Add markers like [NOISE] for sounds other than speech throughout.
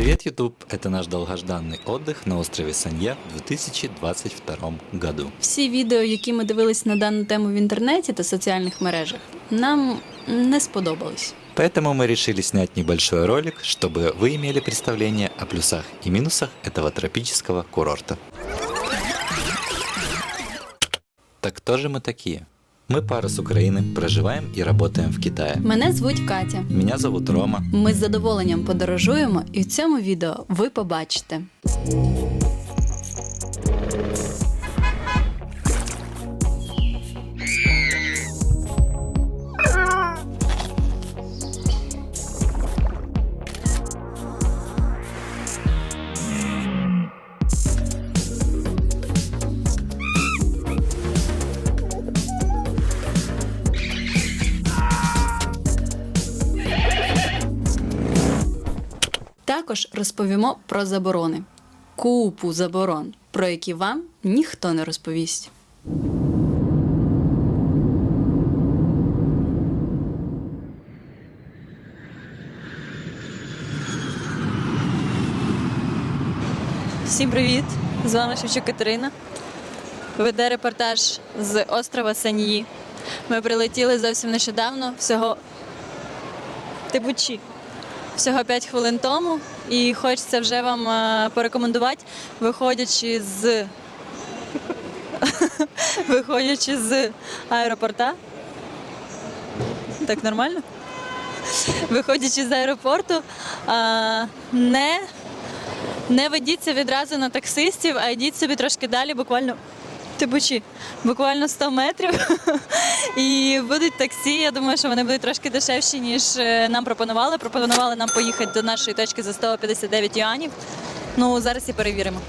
Привет, YouTube! Это наш долгожданный отдых на острове Санья в 2022 году. Всі відео, які ми дивились на дану тему в інтернеті та соціальних мережах, нам не сподобались. Поэтому мы решили снять небольшой ролик, чтобы вы имели представление о плюсах и минусах этого тропического курорта. Так кто же мы такие? Мы пара с Украины, проживаем и работаем в Китае. Мене звуть Катя. Меня зовут Рома. Ми з задоволенням подорожуємо, і в цьому відео ви побачите. Також розповімо про заборони. Купу заборон, про які вам ніхто не розповість. Всім привіт! З вами Шевчук Катерина. Веде репортаж з острова Саньї. Ми прилетіли зовсім нещодавно, всього Тибучі. Всього 5 хвилин тому, і хочеться вже вам е, порекомендувати, виходячи з [LAUGHS] виходячи з аеропорта. Так нормально? Виходячи з аеропорту, не, не ведіться відразу на таксистів, а йдіть собі трошки далі, буквально Тибучі, буквально 100 метрів. [LAUGHS] І будуть таксі. Я думаю, що вони будуть трошки дешевші, ніж е, нам пропонували. Пропонували нам поїхати до нашої точки за 159 юанів. Ну, зараз і перевіримо.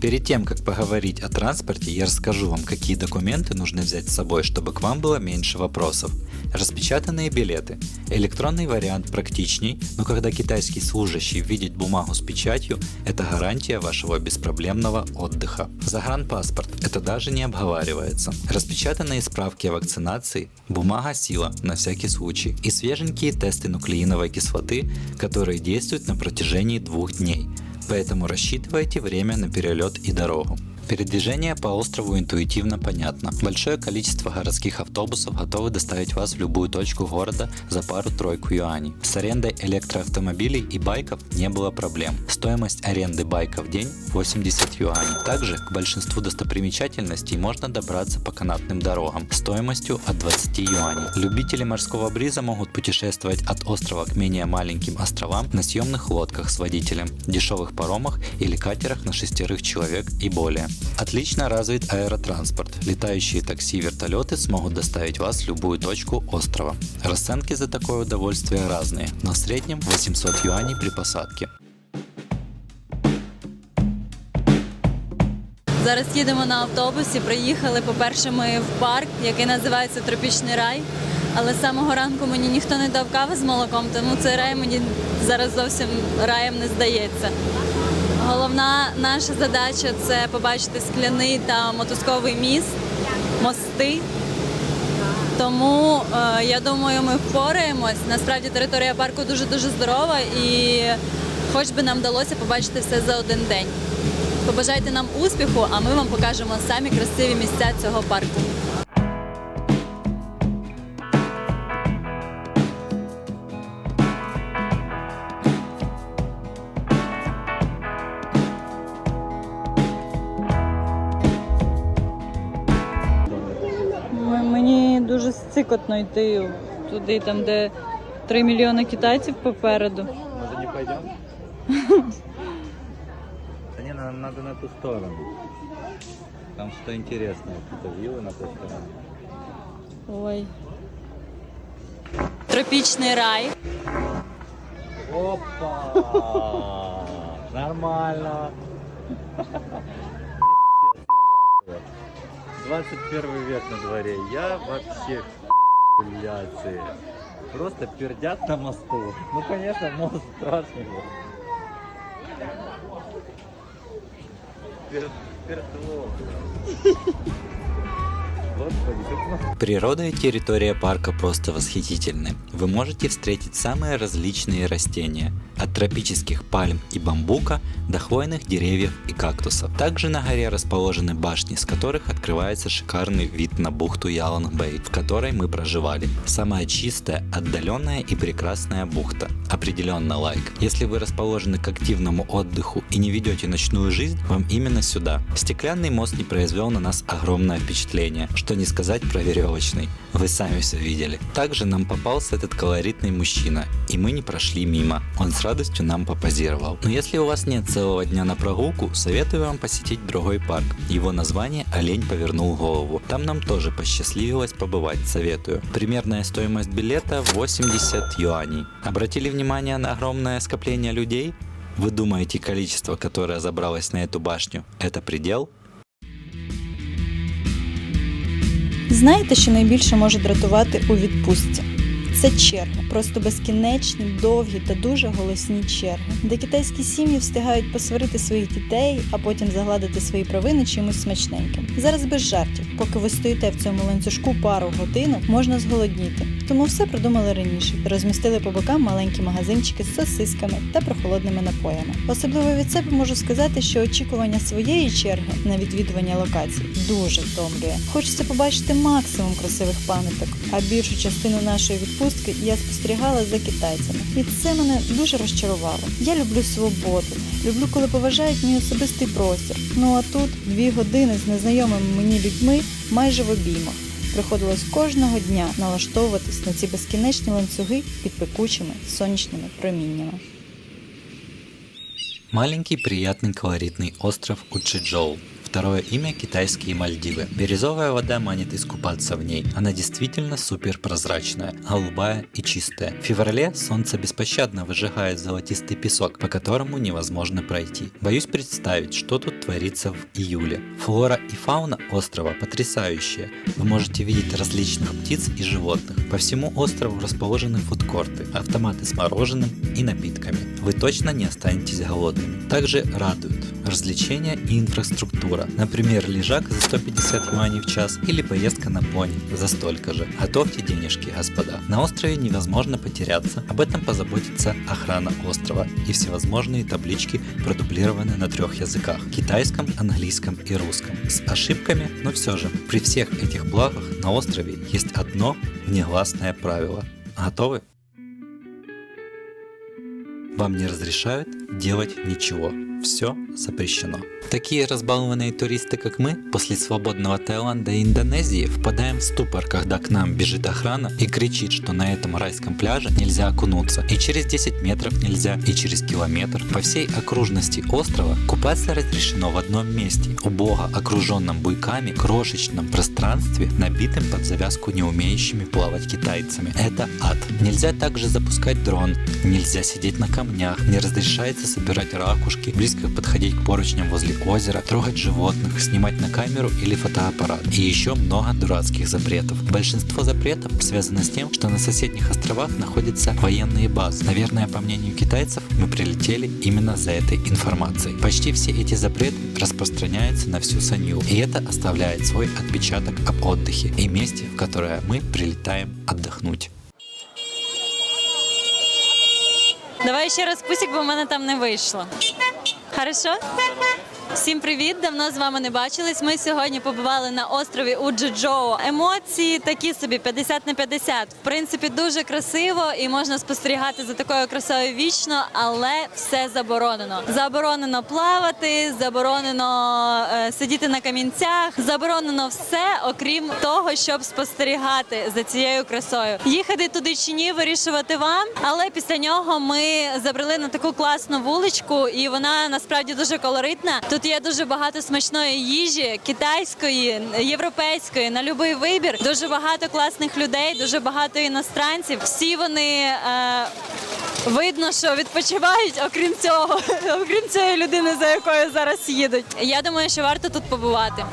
Перед тем, как поговорить о транспорте, я расскажу вам, какие документы нужно взять с собой, чтобы к вам было меньше вопросов. Распечатанные билеты. Электронный вариант практичней, но когда китайский служащий видит бумагу с печатью, это гарантия вашего беспроблемного отдыха. Загранпаспорт. Это даже не обговаривается. Распечатанные справки о вакцинации, бумага сила на всякий случай и свеженькие тесты нуклеиновой кислоты, которые действуют на протяжении двух дней поэтому рассчитывайте время на перелет и дорогу. Передвижение по острову интуитивно понятно. Большое количество городских автобусов готовы доставить вас в любую точку города за пару-тройку юаней. С арендой электроавтомобилей и байков не было проблем. Стоимость аренды байка в день 80 юаней. Также к большинству достопримечательностей можно добраться по канатным дорогам стоимостью от 20 юаней. Любители морского бриза могут путешествовать от острова к менее маленьким островам на съемных лодках с водителем, дешевых паромах или катерах на шестерых человек и более. Отлично развит аэротранспорт. Летающие такси и вертолеты смогут доставить вас в любую точку острова. Расценки за такое удовольствие разные, но в среднем 800 юаней при посадке. Зараз їдемо на автобусі. Приїхали, по-перше, ми в парк, який називається Тропічний рай. Але з самого ранку мені ніхто не дав кави з молоком, тому цей рай мені зараз зовсім раєм не здається. Головна наша задача це побачити скляний та мотузковий міст, мости. Тому е, я думаю, ми впораємось. Насправді територія парку дуже дуже здорова і хоч би нам вдалося побачити все за один день. Побажайте нам успіху, а ми вам покажемо самі красиві місця цього парку. Цикотно йти туди, там, де 3 мільйони китайців попереду. Может не пойдем? Да не, нам надо на ту сторону. Там что интересное, какие-то виллы на той стороне. Ой. Тропічний рай. Опа! Нормально. 21 век на дворе. Я вообще пиздуляции. Просто пердят на мосту. Ну, конечно, мост страшный. был. Пер- пердло. Природа и территория парка просто восхитительны. Вы можете встретить самые различные растения. От тропических пальм и бамбука до хвойных деревьев и кактусов. Также на горе расположены башни, с которых открывается шикарный вид на бухту Яланг-Бэй, в которой мы проживали. Самая чистая, отдаленная и прекрасная бухта. Определенно лайк. Если вы расположены к активному отдыху и не ведете ночную жизнь, вам именно сюда. Стеклянный мост не произвел на нас огромное впечатление, что не сказать про веревочный. Вы сами все видели. Также нам попался этот колоритный мужчина, и мы не прошли мимо. Он с радостью нам попозировал. Но если у вас нет целого дня на прогулку, советую вам посетить другой парк. Его название «Олень повернул голову». Там нам тоже посчастливилось побывать, советую. Примерная стоимость билета 80 юаней. Обратили внимание на огромное скопление людей? Вы думаете, количество, которое забралось на эту башню, это предел? Знаєте, що найбільше може дратувати у відпустці? Це черги, просто безкінечні, довгі та дуже голосні черги, де китайські сім'ї встигають посварити своїх дітей, а потім загладити свої провини чимось смачненьким. Зараз без жартів, поки ви стоїте в цьому ланцюжку пару годинок, можна зголодніти. Тому все продумали раніше розмістили по бокам маленькі магазинчики з сосисками та прохолодними напоями. Особливо від себе можу сказати, що очікування своєї черги на відвідування локацій дуже втомлює. Хочеться побачити максимум красивих пам'яток, а більшу частину нашої відпустки я спостерігала за китайцями, і це мене дуже розчарувало. Я люблю свободу, люблю, коли поважають мій особистий простір. Ну а тут дві години з незнайомими мені людьми майже в обіймах. Приходилось кожного дня налаштовуватись на ці безкінечні ланцюги під пекучими сонячними проміннями. Маленький приятный колоритный остров Учиджоу. Второе имя – китайские Мальдивы. Бирюзовая вода манит искупаться в ней. Она действительно супер прозрачная, голубая и чистая. В феврале солнце беспощадно выжигает золотистый песок, по которому невозможно пройти. Боюсь представить, что тут творится в июле. Флора и фауна острова потрясающие. Вы можете видеть различных птиц и животных. По всему острову расположены фудкорты, автоматы с мороженым и напитками. Вы точно не останетесь голодными. Также радуют развлечения и инфраструктура. Например, лежак за 150 юаней в час или поездка на пони за столько же. Готовьте денежки, господа. На острове невозможно потеряться. Об этом позаботится охрана острова и всевозможные таблички продублированы на трех языках – китайском, английском и русском. С ошибками, но все же. При всех этих благах на острове есть одно негласное правило. Готовы? Вам не разрешают делать ничего. Все запрещено. Такие разбалованные туристы, как мы, после свободного Таиланда и Индонезии впадаем в ступор, когда к нам бежит охрана и кричит, что на этом райском пляже нельзя окунуться, и через 10 метров нельзя, и через километр. По всей окружности острова купаться разрешено в одном месте, убого окруженном буйками, крошечном пространстве, набитым под завязку не умеющими плавать китайцами. Это ад. Нельзя также запускать дрон, нельзя сидеть на камнях, не разрешается собирать ракушки, близко подходить к поручням возле озера, трогать животных, снимать на камеру или фотоаппарат. И еще много дурацких запретов. Большинство запретов связано с тем, что на соседних островах находятся военные базы. Наверное, по мнению китайцев, мы прилетели именно за этой информацией. Почти все эти запреты распространяются на всю Санью, и это оставляет свой отпечаток об отдыхе и месте, в которое мы прилетаем отдохнуть. Давай ще раз пусік, бо в мене там не вийшло. Хорошо? Всім привіт! Давно з вами не бачились. Ми сьогодні побували на острові Уджиджоу. Емоції такі собі 50 на 50. В принципі, дуже красиво і можна спостерігати за такою красою вічно, але все заборонено. Заборонено плавати, заборонено е, сидіти на камінцях, заборонено все, окрім того, щоб спостерігати за цією красою. Їхати туди чи ні, вирішувати вам. Але після нього ми забрели на таку класну вуличку, і вона насправді дуже колоритна. Тут є дуже багато смачної їжі, китайської, європейської, на будь-який вибір. Дуже багато класних людей, дуже багато іностранців. Всі вони. Е, Видно, що відпочивають, окрім цього, [LAUGHS] окрім цієї людини, за якою зараз їдуть. Я думаю, що варто тут побувати.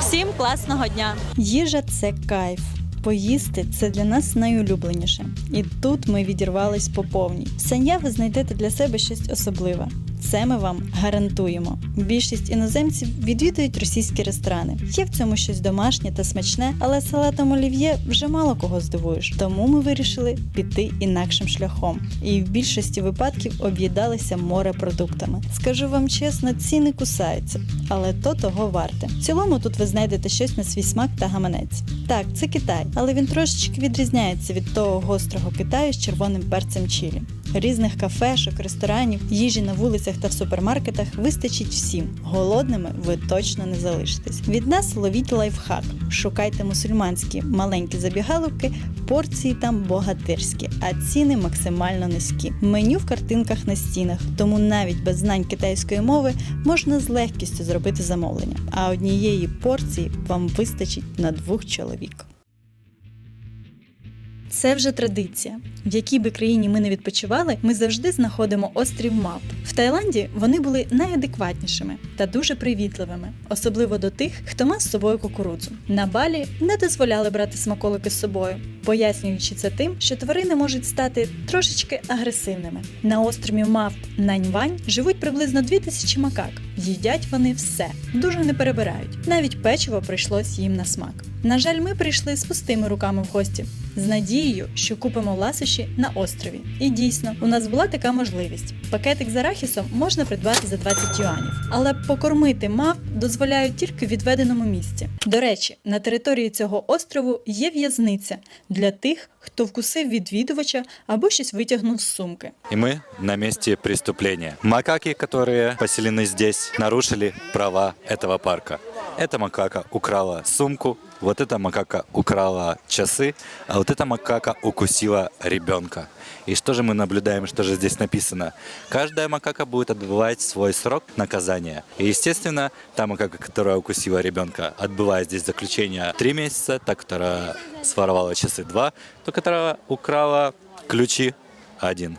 Всім класного дня! Їжа це кайф. Поїсти це для нас найулюбленіше. І тут ми відірвались по повній. В Саня ви знайдете для себе щось особливе. Це ми вам гарантуємо. Більшість іноземців відвідують російські ресторани. Є в цьому щось домашнє та смачне, але салатом олів'є вже мало кого здивуєш. Тому ми вирішили піти інакшим шляхом. І в більшості випадків об'їдалися морепродуктами. Скажу вам чесно, ціни кусаються, але то того варте. В цілому тут ви знайдете щось на свій смак та гаманець. Так, це Китай, але він трошечки відрізняється від того гострого Китаю з червоним перцем чилі. Різних кафешок, ресторанів, їжі на вулицях та в супермаркетах вистачить всім. Голодними ви точно не залишитесь. Від нас ловіть лайфхак. Шукайте мусульманські маленькі забігаловки, порції там богатирські, а ціни максимально низькі. Меню в картинках на стінах, тому навіть без знань китайської мови можна з легкістю зробити замовлення. А однієї порції вам вистачить на двох чоловік. Це вже традиція. В якій би країні ми не відпочивали, ми завжди знаходимо острів мавп. В Таїланді вони були найадекватнішими та дуже привітливими, особливо до тих, хто мав з собою кукурудзу. На балі не дозволяли брати смаколики з собою, пояснюючи це тим, що тварини можуть стати трошечки агресивними. На острові мавп Наньвань живуть приблизно 2000 макак. Їдять вони все, дуже не перебирають. Навіть печиво прийшлось їм на смак. На жаль, ми прийшли з пустими руками в гості з надією, що купимо ласощі на острові. І дійсно, у нас була така можливість. Пакетик з арахісом можна придбати за 20 юанів, але покормити мав дозволяють тільки в відведеному місці. До речі, на території цього острову є в'язниця для тих, хто вкусив відвідувача або щось витягнув з сумки. И мы на месте преступления. Макаки, которые поселены здесь, Нарушили права этого парка. Эта макака украла сумку, вот эта макака украла часы, а вот эта макака укусила ребенка. И что же мы наблюдаем, что же здесь написано? Каждая макака будет отбывать свой срок наказания. И, естественно, та макака, которая укусила ребенка, отбывая здесь заключение 3 месяца, та, которая своровала часы 2, то, которая украла ключи один.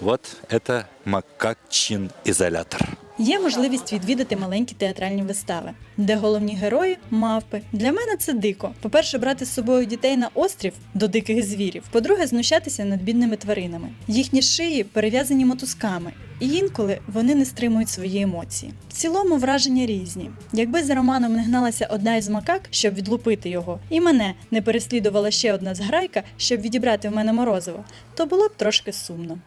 Вот это макачин изолятор. Є можливість відвідати маленькі театральні вистави, де головні герої мавпи. Для мене це дико. По-перше, брати з собою дітей на острів до диких звірів. По-друге, знущатися над бідними тваринами. Їхні шиї перев'язані мотузками. І інколи вони не стримують свої емоції. В цілому враження різні. Якби за романом не гналася одна із макак, щоб відлупити його, і мене не переслідувала ще одна зграйка, щоб відібрати в мене морозиво, то було б трошки сумно.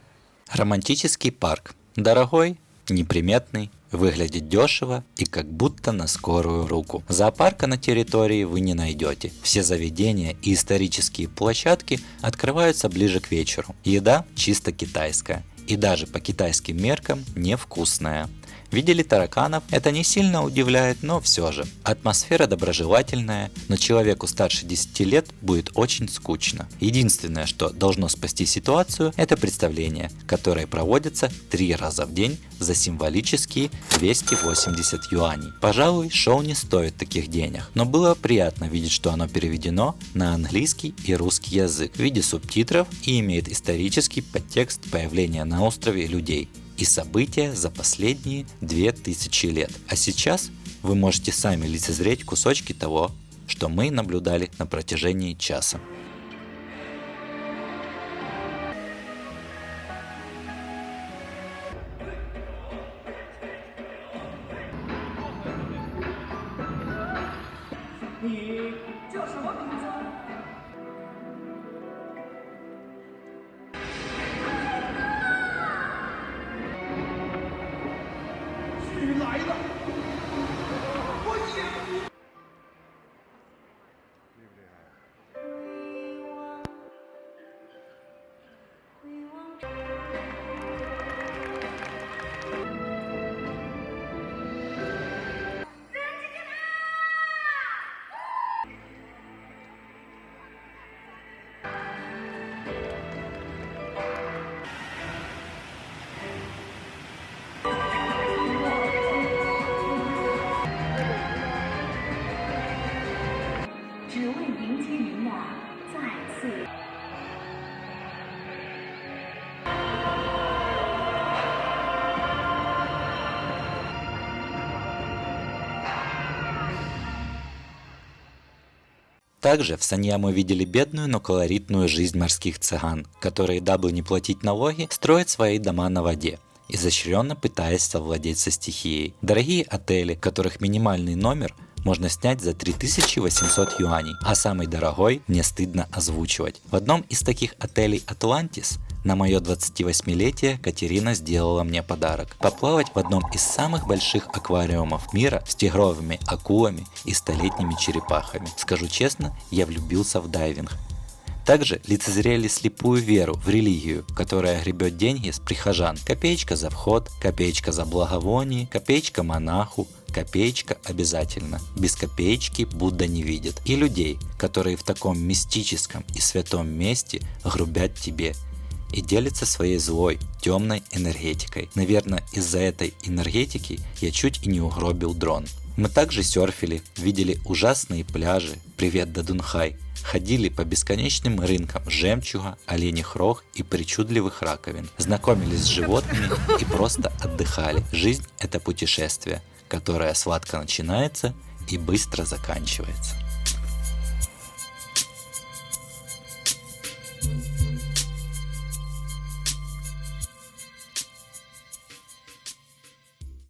Романтический парк. Дорогой, неприметный, выглядит дешево и как будто на скорую руку. Зоопарка на территории вы не найдете. Все заведения и исторические площадки открываются ближе к вечеру. Еда чисто китайская и даже по китайским меркам невкусная. Видели тараканов? Это не сильно удивляет, но все же. Атмосфера доброжелательная, но человеку старше 10 лет будет очень скучно. Единственное, что должно спасти ситуацию, это представление, которое проводится три раза в день за символические 280 юаней. Пожалуй, шоу не стоит таких денег, но было приятно видеть, что оно переведено на английский и русский язык в виде субтитров и имеет исторический подтекст появления на острове людей и события за последние 2000 лет. А сейчас вы можете сами лицезреть кусочки того, что мы наблюдали на протяжении часа. 只 Также в Санья мы видели бедную, но колоритную жизнь морских цыган, которые, дабы не платить налоги, строят свои дома на воде. изощренно пытаясь совладеть со стихией. Дорогие отели, которых минимальный номер можно снять за 3800 юаней, а самый дорогой не стыдно озвучивать. В одном из таких отелей Atlantis на мое 28-летие Катерина сделала мне подарок. Поплавать в одном из самых больших аквариумов мира с тигровыми акулами и столетними черепахами. Скажу честно, я влюбился в дайвинг. Также лицезрели слепую веру в религию, которая гребет деньги с прихожан. Копеечка за вход, копеечка за благовоние, копеечка монаху, копеечка обязательно. Без копеечки Будда не видит. И людей, которые в таком мистическом и святом месте грубят тебе и делятся своей злой, темной энергетикой. Наверное, из-за этой энергетики я чуть и не угробил дрон. Мы также серфили, видели ужасные пляжи, привет Дадунхай, ходили по бесконечным рынкам жемчуга, оленьих рог и причудливых раковин, знакомились с животными и просто отдыхали. Жизнь – это путешествие, которое сладко начинается и быстро заканчивается.